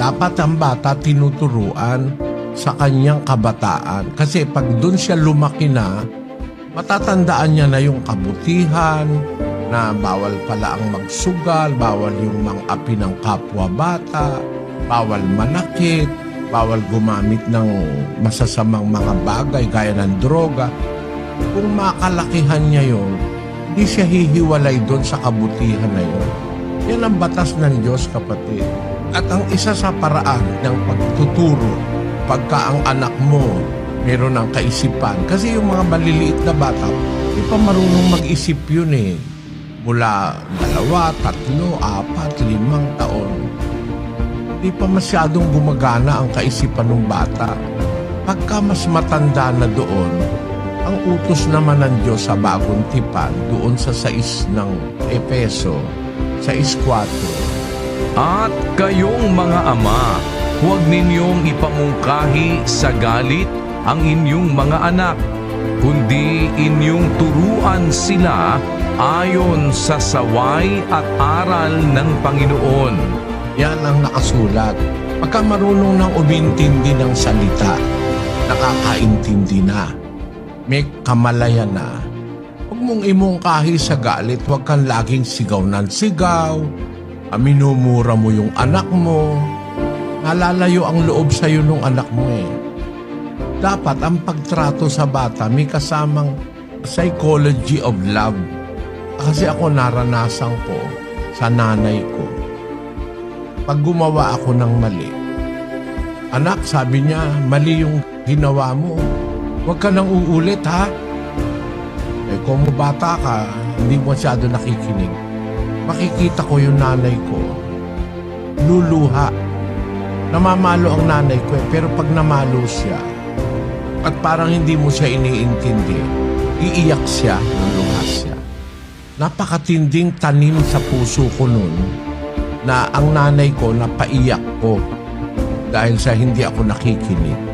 dapat ang bata tinuturuan sa kanyang kabataan. Kasi pag doon siya lumaki na, matatandaan niya na yung kabutihan, na bawal pala ang magsugal, bawal yung mang-api ng kapwa bata, bawal manakit, bawal gumamit ng masasamang mga bagay gaya ng droga. Kung makalakihan niya yon, hindi siya hihiwalay doon sa kabutihan na yun. Yan ang batas ng Diyos, kapatid. At ang isa sa paraan ng pagtuturo, pagka ang anak mo meron ng kaisipan, kasi yung mga maliliit na bata, di pa marunong mag-isip yun eh. Mula dalawa, tatlo, apat, limang taon. Di pa masyadong gumagana ang kaisipan ng bata. Pagka mas matanda na doon, ang utos naman ng Diyos sa bagong tipan doon sa sais ng Epeso, sa 6.4. At kayong mga ama, huwag ninyong ipamungkahi sa galit ang inyong mga anak, kundi inyong turuan sila ayon sa saway at aral ng Panginoon. Yan ang nakasulat. Pagka marunong nang umintindi ng salita, nakakaintindi na, may kamalayan na, huwag mong imungkahi sa galit, huwag kang laging sigaw ng sigaw, minumura mo yung anak mo, nalalayo ang loob sa'yo ng anak mo eh. Dapat ang pagtrato sa bata may kasamang psychology of love. Kasi ako naranasan ko sa nanay ko. Pag gumawa ako ng mali, anak, sabi niya, mali yung ginawa mo. Huwag ka nang uulit, ha? Eh, kung bata ka, hindi mo masyado nakikinig. Makikita ko yung nanay ko. Luluha. Namamalo ang nanay ko eh, pero pag namalo siya, at parang hindi mo siya iniintindi, iiyak siya, luluha siya. Napakatinding tanim sa puso ko nun na ang nanay ko napaiyak ko dahil sa hindi ako nakikinig.